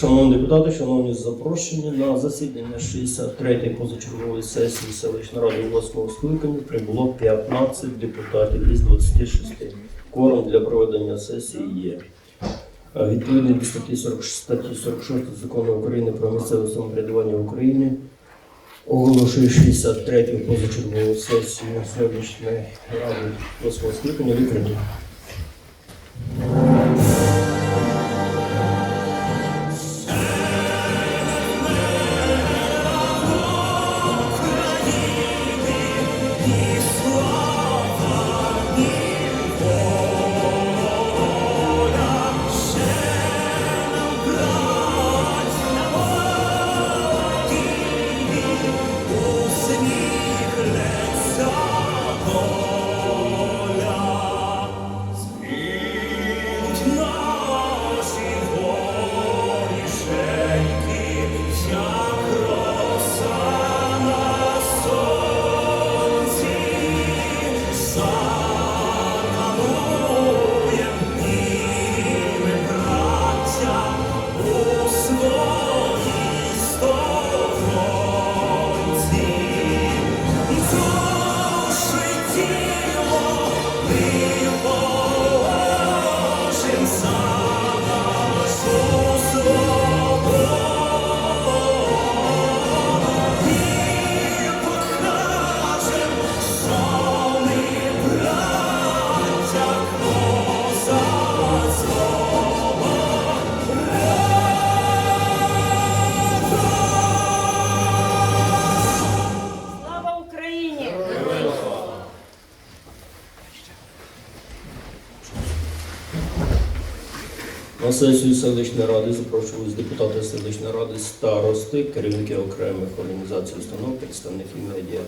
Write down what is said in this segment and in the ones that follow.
Шановні депутати, шановні запрошені на засідання 63-ї позачергової сесії селищної ради 8 скликання прибуло 15 депутатів із 26. Кором для проведення сесії є. Е, Відповідно до статті 46, статті 46 закону України про місцеве самоврядування в Україні оголошую 63-ю позачергову сесію селищної ради 8 скликання відкритою. На сесію селищної ради запрошувались депутати селищної ради, старости, керівники окремих організацій установ, представники медіа.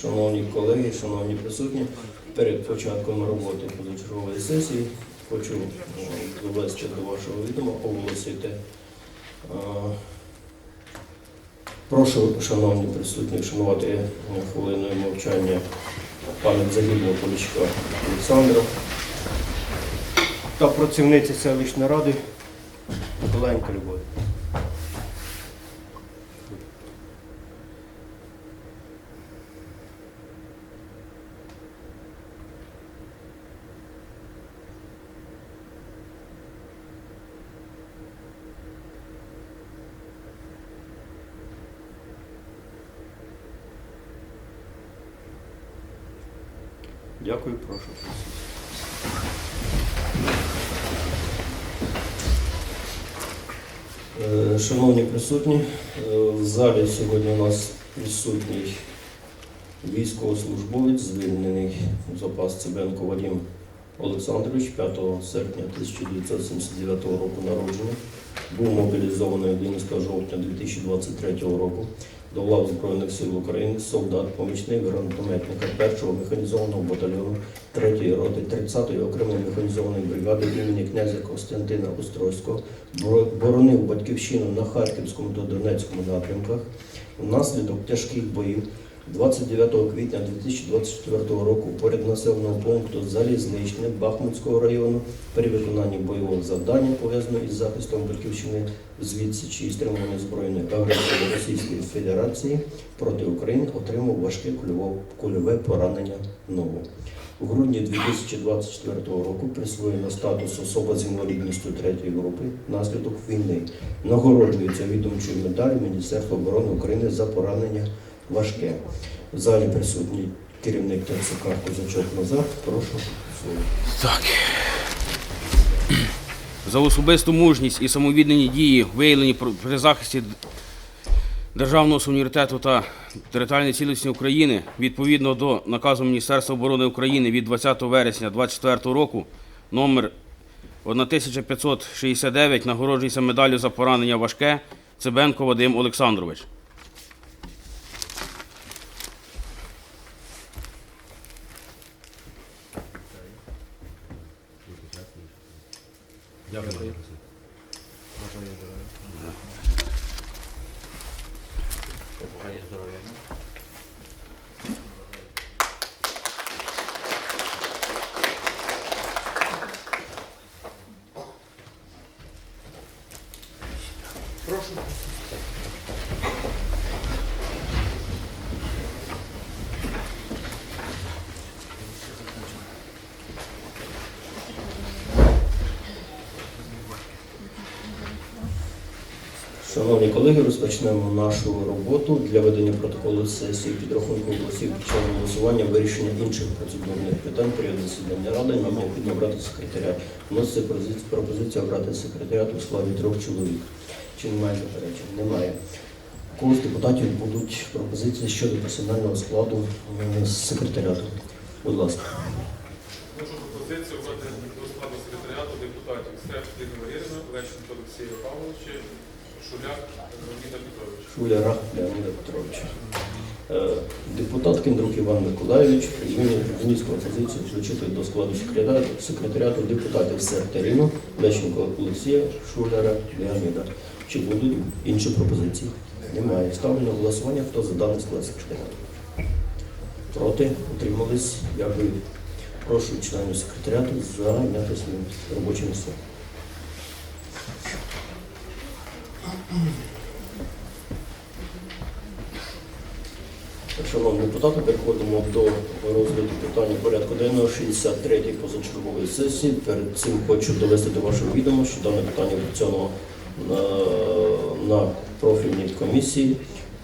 Шановні колеги, шановні присутні, перед початком роботи позачергової сесії хочу е, довести до вашого відома, оголосити. е, Прошу, шановні присутні, шанувати е, хвилиною мовчання пам'ять загиблого полічка Олександра та працівниці селищної ради Миколаєнка Любові. Дякую, прошу. Шановні присутні, е, в залі сьогодні у нас присутній військовослужбовець, звільнений в запас Цибенко Вадим Олександрович 5 серпня 1979 року народження. Був мобілізований 11 жовтня 2023 року до лав Збройних сил України, солдат, помічник гранатометника 1-го механізованого батальйону 3-ї роти 30-ї окремої механізованої бригади імені князя Костянтина Острозького, боронив батьківщину на Харківському та Донецькому напрямках. Внаслідок тяжких боїв 29 квітня 2024 року поряд населеного пункту Залізничне Бахмутського району при виконанні бойового завдання, пов'язаного із захистом батьківщини з відсічі і стримування збройної агресії Російської Федерації проти України, отримав важке кульове поранення ногу. У грудні 2024 року присвоєно статус особа з інвалідністю третьої групи внаслідок війни. Нагороджується відомчою медаллю Міністерства оборони України за поранення важке. В залі присутній керівник ТЦК Козачок Назар. Прошу слово. Так. За особисту мужність і самовіддані дії, виявлені при захисті державного суверенітету та територіальної цілісності України, відповідно до наказу Міністерства оборони України від 20 вересня 2024 року, номер 1569, нагороджується медаллю за поранення важке Цибенко Вадим Олександрович. Прошу. Шановні колеги, розпочнемо нашу роботу для ведення протоколу сесії підрахунку голосів під час голосування, вирішення інших процедурних питань період засідання ради. Нам необхідно обрати секретаря. Вноситься пропозиція- обрати секретаріат у складі трьох чоловік. Чи немає заперечень? Немає. Кого з депутатів будуть пропозиції щодо персонального складу е, секретаріату? Будь ласка. Пропозицію вводити до складу секретаріату депутатів Ліна Валерівна, Лещенко Олексія Павловича, Шуляк Леоніда. Шуляра Леоніда Петровича. Е, Депутат Кендрук Іван Миколайович прийняв вніс пропозицію включити до складу секретаріату, депутатів Сертерину, Лещенко Олексія, Шуляра Леоніда. Чи будуть інші пропозиції? Немає. Ставлю на голосування, хто за даний склад секретаріату. Проти? Утримались? Дякую. Прошу членів секретаріату зайняти свої робочі місця. Шановні депутати, переходимо до розгляду питання порядку денного 63-ї позачергової сесії. Перед цим хочу довести до вашого відома, що дане питання опрацьовано на, на профільній комісії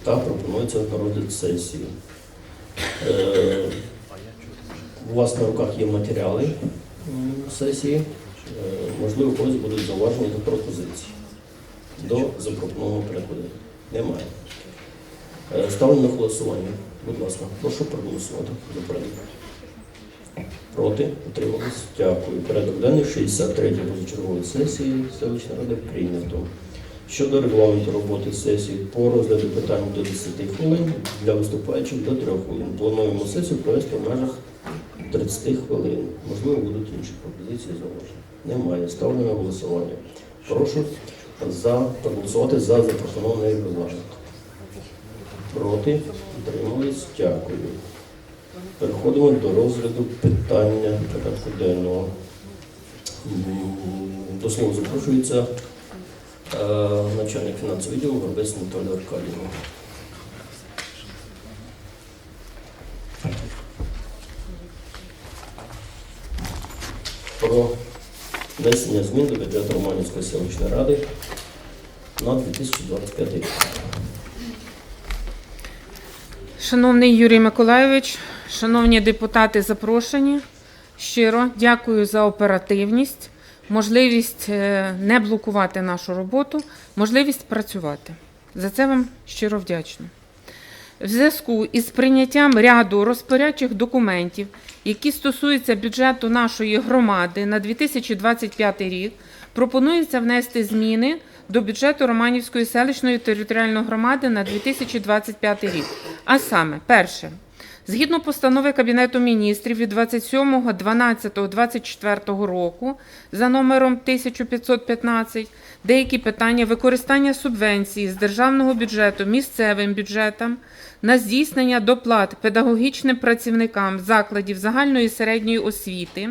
та пропонується на розгляд сесії. Е, у вас на руках є матеріали сесії. Е, можливо, когось будуть зауваження та пропозиції до запропонованого денного. Немає. Е, Ставлю на голосування. Будь ласка, прошу проголосувати за порядок. Проти? Утримались? Дякую. Порядок денний 63 позачергової сесії селищної ради прийнято. Щодо регламенту роботи сесії по розгляду питань до 10 хвилин, для виступаючих до 3 хвилин. Плануємо сесію провести в межах 30 хвилин. Можливо, будуть інші пропозиції зауваження. Немає. Ставлю на голосування. Прошу за проголосувати за запропонований регламент. Проти? Утримались? Дякую. Переходимо до розгляду питання порядку денного. До слова запрошується е, начальник фінансового відділу Горбець Анатолій Аркадійовна. Про внесення змін до бюджету Романівської селищної ради на 2025 рік. Шановний Юрій Миколайович, шановні депутати запрошені, щиро дякую за оперативність, можливість е, не блокувати нашу роботу, можливість працювати. За це вам щиро вдячна. В зв'язку із прийняттям ряду розпорядчих документів, які стосуються бюджету нашої громади на 2025 рік, пропонується внести зміни до бюджету Романівської селищної територіальної громади на 2025 рік. А саме, перше, згідно постанови Кабінету міністрів від 27.12.24 року за номером 1515, деякі питання використання субвенції з державного бюджету місцевим бюджетам на здійснення доплат педагогічним працівникам закладів загальної середньої освіти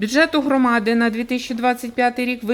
бюджету громади на 2025 рік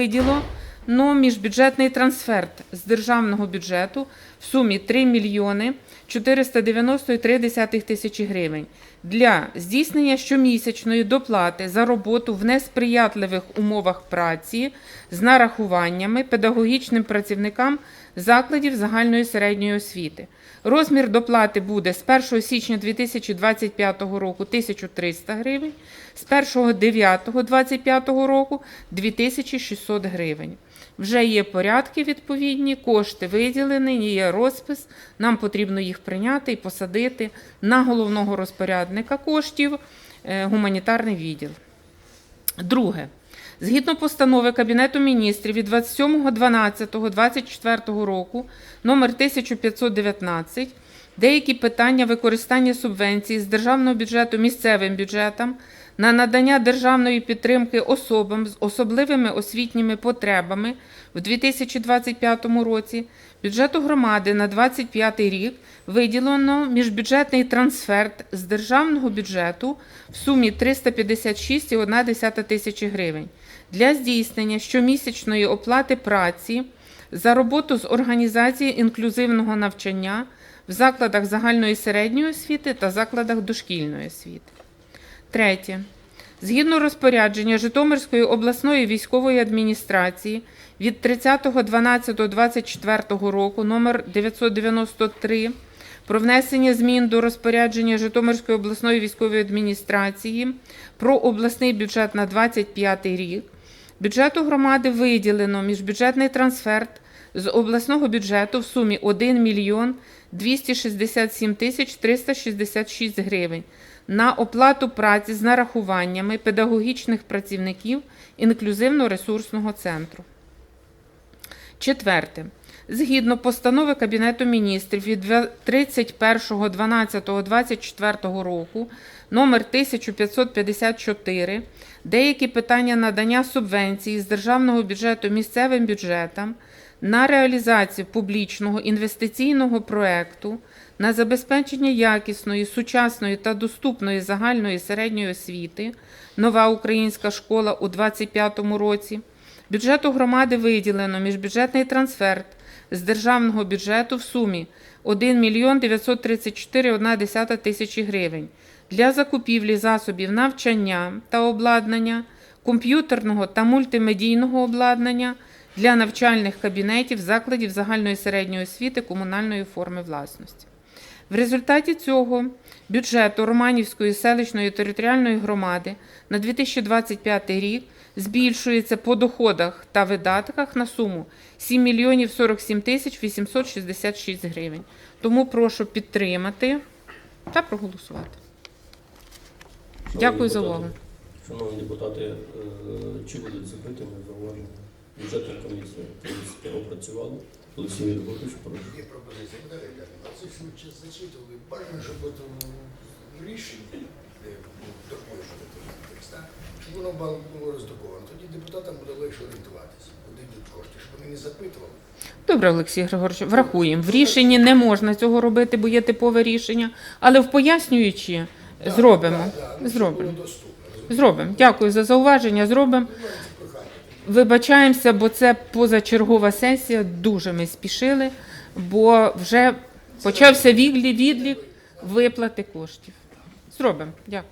виділено міжбюджетний трансферт з державного бюджету в сумі 3 мільйони 493 тисячі гривень для здійснення щомісячної доплати за роботу в несприятливих умовах праці з нарахуваннями педагогічним працівникам закладів загальної середньої освіти. Розмір доплати буде з 1 січня 2025 року 1300 гривень, з 1.9.2025 року 2600 гривень. Вже є порядки відповідні, кошти виділені, є розпис. Нам потрібно їх прийняти і посадити на головного розпорядника коштів е, гуманітарний відділ. Друге. Згідно постанови Кабінету міністрів від 27.12.24 року номер 1519 деякі питання використання субвенцій з державного бюджету місцевим бюджетам на надання державної підтримки особам з особливими освітніми потребами в 2025 році бюджету громади на 2025 рік виділено міжбюджетний трансферт з державного бюджету в сумі 356,1 тисячі гривень для здійснення щомісячної оплати праці за роботу з організації інклюзивного навчання в закладах загальної середньої освіти та закладах дошкільної освіти. Третє. Згідно розпорядження Житомирської обласної військової адміністрації від 30.12.24 року номер 993 про внесення змін до розпорядження Житомирської обласної військової адміністрації про обласний бюджет на 25 рік, бюджету громади виділено міжбюджетний трансферт з обласного бюджету в сумі 1 мільйон 267 тисяч 366 гривень на оплату праці з нарахуваннями педагогічних працівників інклюзивно-ресурсного центру. Четверте. Згідно постанови Кабінету міністрів від 31.12.24 року номер 1554 деякі питання надання субвенції з державного бюджету місцевим бюджетам на реалізацію публічного інвестиційного проекту на забезпечення якісної, сучасної та доступної загальної середньої освіти Нова українська школа у 2025 році. Бюджету громади виділено міжбюджетний трансферт з державного бюджету в сумі 1 мільйон 934,1 тисячі гривень для закупівлі засобів навчання та обладнання, комп'ютерного та мультимедійного обладнання для навчальних кабінетів закладів загальної середньої освіти комунальної форми власності. В результаті цього бюджету Романівської селищної територіальної громади на 2025 рік збільшується по доходах та видатках на суму 7 мільйонів 47 тисяч 866 гривень. Тому прошу підтримати та проголосувати. Дякую за увагу. Шановні депутати, е, чи будуть запитання, зауваження? Бюджетна комісія, опрацювала. Олексій Григорович, прошу. Є пропозиція. Ми далі це ж ми час зачитували. Бажано, щоб от в рішенні, де такою, що це текст, щоб воно було роздруковано. Тоді депутатам буде легше орієнтуватися, куди йдуть кошти, щоб вони не запитували. Добре, Олексій Григорович, врахуємо. В рішенні не можна цього робити, бо є типове рішення, але в пояснюючи зробимо. Ну, щоб Зробимо. було доступно. розумієте? Зробимо. Дякую за зауваження. Зробимо. Вибачаємося, бо це позачергова сесія. Дуже ми спішили, бо вже почався відлік, відлік виплати коштів. Зробимо. Дякую.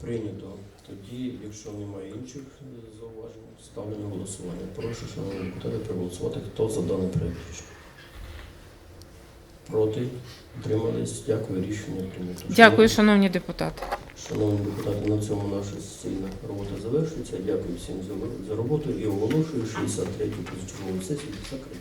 Прийнято. Тоді, якщо немає інших зауважень, ставлю на голосування. Прошу, шановні депутати, проголосувати. Хто за даний рішення? Проти? Утримались? Дякую, рішення прийнято. Дякую, шановні депутати. Шановні депутати, на цьому наша сесійна робота завершується. Дякую всім за, роботу і оголошую 63-ю позачергову сесію закритою.